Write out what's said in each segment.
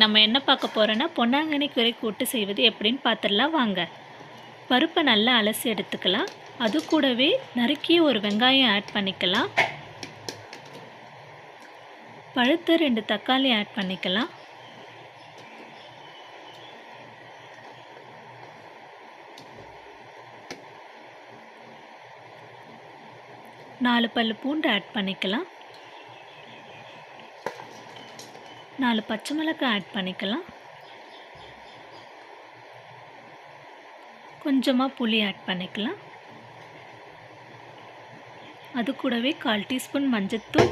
நம்ம என்ன பார்க்க போகிறோன்னா பொன்னாங்கண்ணி கீரை கூட்டு செய்வது எப்படின்னு பார்த்துடலாம் வாங்க. பருப்பை நல்லா அலசி எடுத்துக்கலாம். அது கூடவே நறுக்கிய ஒரு வெங்காயம் ஆட் பண்ணிக்கலாம். பழுத்த ரெண்டு தக்காளி ஆட் பண்ணிக்கலாம். நாலு பல் பூண்டு ஆட் பண்ணிக்கலாம். நாலு பச்சை மிளகாய் ஆட் பண்ணிக்கலாம். கொஞ்சமாக புளி ஆட் பண்ணிக்கலாம். அது கூடவே கால் டீஸ்பூன் மஞ்சத்தூள்.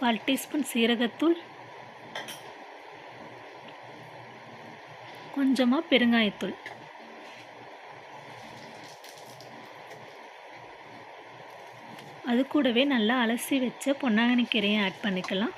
கால் டீஸ்பூன் சீரகத்தூள். கொஞ்சமாக பெருங்காயத்தூள். அது கூடவே நல்லா அலசி வச்ச பொன்னாங்கண்ணி கீரையை ஆட் பண்ணிக்கலாம்.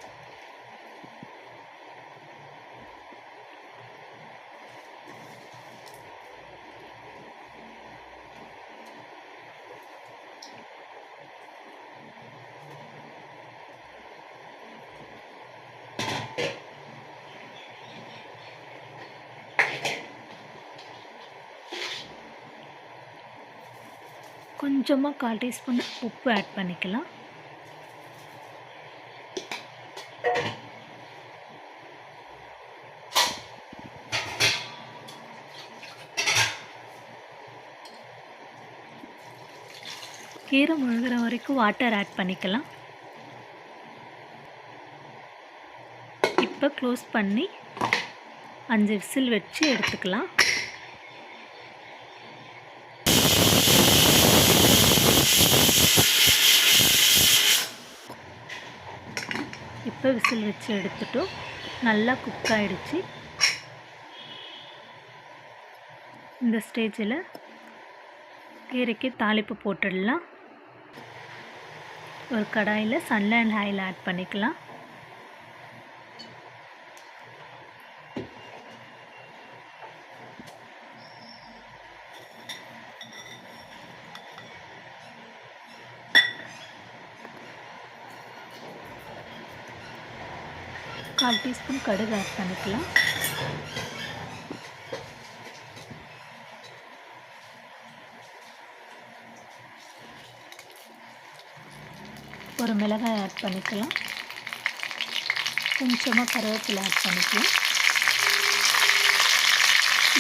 கொஞ்சமாக கால் டீஸ்பூன் உப்பு ஆட் பண்ணிக்கலாம். கீரை முழுகிற வரைக்கும் வாட்டர் ஆட் பண்ணிக்கலாம். இப்போ க்ளோஸ் பண்ணி அஞ்சு விசில் வச்சு எடுத்துக்கலாம். இப்போ விசில் வச்சு எடுத்துட்டோம் நல்லா குக் ஆகிடுச்சு இந்த ஸ்டேஜில் கீரைக்கு தாளிப்பு போட்டுடலாம். ஒரு கடாயில் சன்லைன் ஆயில் ஆட் பண்ணிக்கலாம். கால் டீஸ்பூன் கடுகு ஆட் பண்ணிக்கலாம். ஒரு மிளகாய் ஆட் பண்ணிக்கலாம். கொஞ்சமாக கருவேப்பிலை ஆட் பண்ணிக்கலாம்.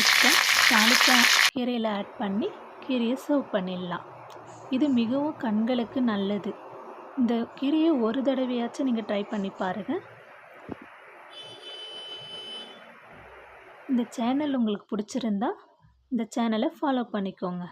இப்போ தாளிக்க கீரையில் ஆட் பண்ணி கீரையை சர்வ் பண்ணிடலாம். இது மிகவும் கண்களுக்கு நல்லது. இந்த கீரையை ஒரு தடவையாச்சும் நீங்கள் ட்ரை பண்ணி பாருங்கள் இந்த சேனல் உங்களுக்கு பிடிச்சிருந்தா இந்த சேனலை ஃபாலோ பண்ணிக்கோங்க.